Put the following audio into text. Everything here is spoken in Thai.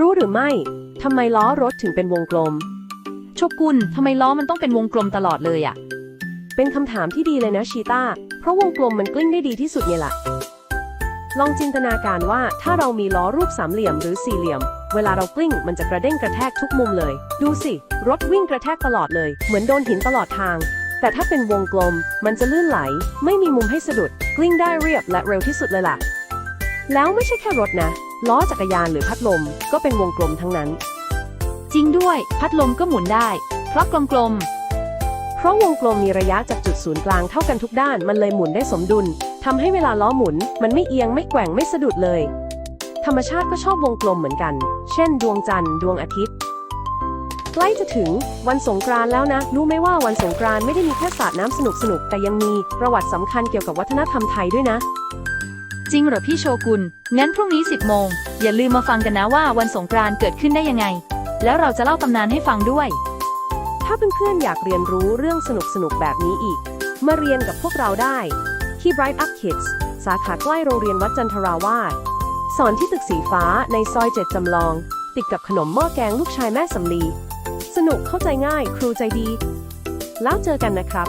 รู้หรือไม่ ทำไมล้อรถถึงเป็นวงกลม โชกุนทำไมล้อมันต้องเป็นวงกลมตลอดเลยอะเป็นคำถามที่ดีเลยนะชีตาเพราะวงกลมมันกลิ้งได้ดีที่สุดไงล่ะ ลองจินตนาการว่าถ้าเรามีล้อรูปสามเหลี่ยมหรือสี่เหลี่ยม เวลาเรากลิ้งมันจะกระเด้งกระแทกทุกมุมเลย ดูสิ รถวิ่งกระแทกตลอดเลย เหมือนโดนหินตลอดทาง แต่ถ้าเป็นวงกลม มันจะลื่นไหล ไม่มีมุมให้สะดุด กลิ้งได้เรียบและเร็วที่สุดเลยล่ะ แล้วไม่ใช่แค่รถนะ ล้อจักรยานหรือพัดลมก็เป็นวงกลมทั้งนั้น จริงด้วย พัดลมก็หมุนได้ เพราะกลมเพราะวงกลมมีระยะจากจุดศูนย์กลางเท่ากันทุกด้านมันเลยหมุนได้สมดุลทำให้เวลาล้อหมุน มันไม่เอียงไม่แกว่งไม่สะดุดเลย ธรรมชาติก็ชอบวงกลมเหมือนกัน เช่น ดวงจันทร์ดวงอาทิตย์ใกล้จะถึงวันสงกรานต์แล้วนะ รู้ไหมว่าวันสงกรานต์ไม่ได้มีแค่สาดน้ำสนุกๆ แต่ยังมีประวัติสำคัญเกี่ยวกับวัฒนธรรมไทยด้วยนะๆ จริงเหรอพี่โชกุน งั้นพรุ่งนี้ 10 โมง อย่าลืมมาฟังกันนะว่าวันสงกรานต์เกิดขึ้นได้ยังไง แล้วเราจะเล่าตำนานให้ฟังด้วย ถ้าเพื่อนๆอยากเรียนรู้เรื่องสนุกๆ แบบนี้อีก มาเรียนกับพวกเราได้ที่ Bright Up Kids สาขาใกล้โรงเรียนวัดจันทราวาสสอนที่ตึกสีฟ้าในซอยเจ็ดจำลอง ติดกับขนมหม้อแกงลูกชายแม่สำลี สนุกเข้าใจง่ายครูใจดี แล้วเจอกันนะครับ